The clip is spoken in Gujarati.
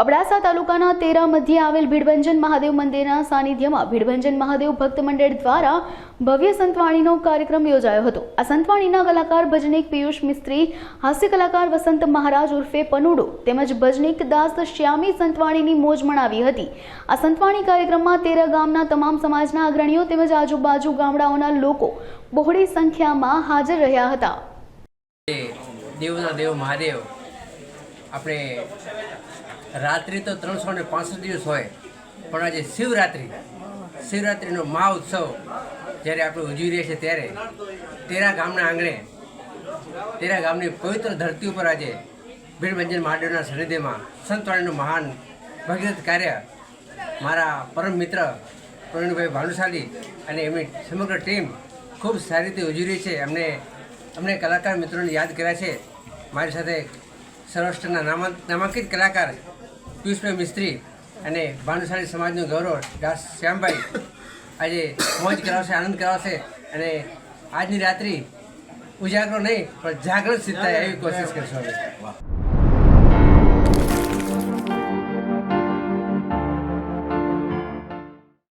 અબડાસા તાલુકાના તેરા મધ્યે આવેલ ભીડભંજન મહાદેવ મંદિરના સાનિધ્યમાં ભીડભંજન મહાદેવ ભક્ત મંડળ દ્વારા ભવ્ય સંતવાણીનો કાર્યક્રમ યોજાયો હતો. આ સંતવાણીના કલાકાર ભજનિક પિયુષ મિસ્ત્રી, હાસ્ય કલાકાર વસંત મહારાજ ઉર્ફે પનુડો તેમજ ભજનિક દાસ શ્યામી સંતવાણીની મોજ મણાવી હતી. આ સંતવાણી કાર્યક્રમમાં તેરા ગામના તમામ સમાજના અગ્રણીઓ તેમજ આજુબાજુ ગામડાઓના લોકો બહોળી સંખ્યામાં હાજર રહ્યા હતા. દેવના દેવ મહાદેવ, આપણે રાત્રિ તો ત્રણસો ને પાંસઠ દિવસ હોય, પણ આજે શિવરાત્રિ. શિવરાત્રિનો મહા ઉત્સવ જ્યારે આપણે ઉજવી રહ્યા છીએ ત્યારે, તેરા ગામના આંગણે, તેરા ગામની પવિત્ર ધરતી ઉપર આજે ભીડભંજન મહાદેવના સાનિધ્યમાં સંતવાણીનું મહાન ભગીરથ કાર્ય મારા પરમ મિત્ર પ્રવીણભાઈ ભાનુશાલી અને એમની સમગ્ર ટીમ ખૂબ સારી રીતે ઉજવી રહી છે. અમને અમને કલાકાર મિત્રોને યાદ કર્યા છે. મારી સાથે સૌરાષ્ટ્રના નામાંક નામાંકિત કલાકાર પિયુષભાઈ મિસ્ત્રી અને ભાનુશાળી સમાજનું ગૌરવ દાસ શ્યામભાઈ આજે મોજ કરાવશે, આનંદ કરાવશે અને આજની રાત્રિ ઉજાગરો નહીં, પણ જાગૃત સિદ્ધાય એવી કોશિશ કરશો